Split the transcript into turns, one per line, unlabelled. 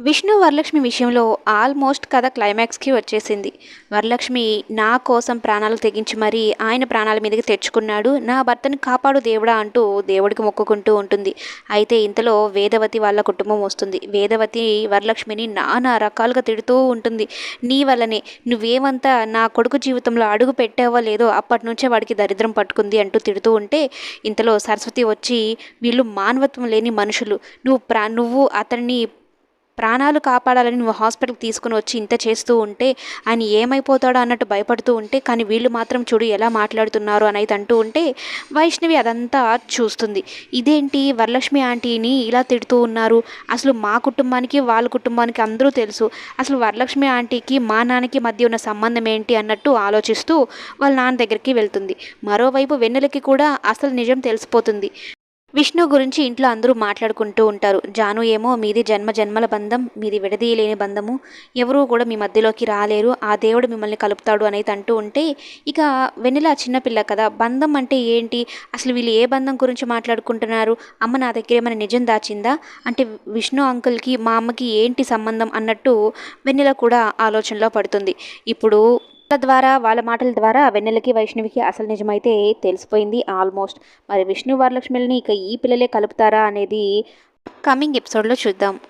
విష్ణు వరలక్ష్మి విషయంలో ఆల్మోస్ట్ కథ క్లైమాక్స్కి వచ్చేసింది. వరలక్ష్మి నా కోసం ప్రాణాలు తెగించి మరీ ఆయన ప్రాణాల మీదకి తెచ్చుకున్నాడు. నా భర్తను కాపాడు దేవుడా అంటూ దేవుడికి మొక్కుకుంటూ ఉంటుంది. అయితే ఇంతలో వేదవతి వాళ్ళ కుటుంబం వస్తుంది. వేదవతి వరలక్ష్మిని నానా రకాలుగా తిడుతూ ఉంటుంది. నీ వల్లనే. నువ్వేమంతా నా కొడుకు జీవితంలో అడుగు పెట్టావో లేదో అప్పటి నుంచే వాడికి దరిద్రం పట్టుకుంది అంటూ తిడుతూ ఉంటే ఇంతలో సరస్వతి వచ్చి వీళ్ళు మానవత్వం లేని మనుషులు. నువ్వు ప్రా నువ్వు అతన్ని ప్రాణాలు కాపాడాలని నువ్వు హాస్పిటల్కి తీసుకుని వచ్చి ఇంత చేస్తూ ఉంటే ఆయన ఏమైపోతాడో అన్నట్టు భయపడుతూ ఉంటే కానీ వీళ్ళు మాత్రం చూడు ఎలా మాట్లాడుతున్నారు అని అయితే అంటూ ఉంటే వైష్ణవి అదంతా చూస్తుంది. ఇదేంటి? వరలక్ష్మి ఆంటీని ఇలా తిడుతూ ఉన్నారు. అసలు మా కుటుంబానికి వాళ్ళ కుటుంబానికి అందరూ తెలుసు. అసలు వరలక్ష్మి ఆంటీకి మా నాన్నకి మధ్య ఉన్న సంబంధం ఏంటి అన్నట్టు ఆలోచిస్తూ వాళ్ళ నాన్న దగ్గరికి వెళ్తుంది. మరోవైపు వెన్నెలకి కూడా అసలు నిజం తెలిసిపోతుంది. విష్ణు గురించి ఇంట్లో అందరూ మాట్లాడుకుంటూ ఉంటారు. జాను ఏమో మీది జన్మ జన్మల బంధం మీది విడదీయలేని బంధము. ఎవరూ కూడా మీ మధ్యలోకి రాలేరు. ఆ దేవుడు మిమ్మల్ని కలుపుతాడు అనేది అంటూ ఉంటే ఇక వెన్నెల చిన్నపిల్ల కదా బంధం అంటే ఏంటి? అసలు వీళ్ళు ఏ బంధం గురించి మాట్లాడుకుంటున్నారు? అమ్మ నా దగ్గర ఏమైనా నిజం దాచిందా? అంటే విష్ణు అంకుల్కి మా అమ్మకి ఏంటి సంబంధం అన్నట్టు వెన్నెల కూడా ఆలోచనలో పడుతుంది. ఇప్పుడు ద్వారా వాళ్ళ మాటల ద్వారా వెన్నెలకి వైష్ణవికి అసలు నిజమైతే తెలిసిపోయింది ఆల్మోస్ట్. మరి విష్ణు వరలక్ష్మిని ఇక ఈ పిల్లలే కలుపుతారా అనేది కమింగ్ ఎపిసోడ్లో చూద్దాం.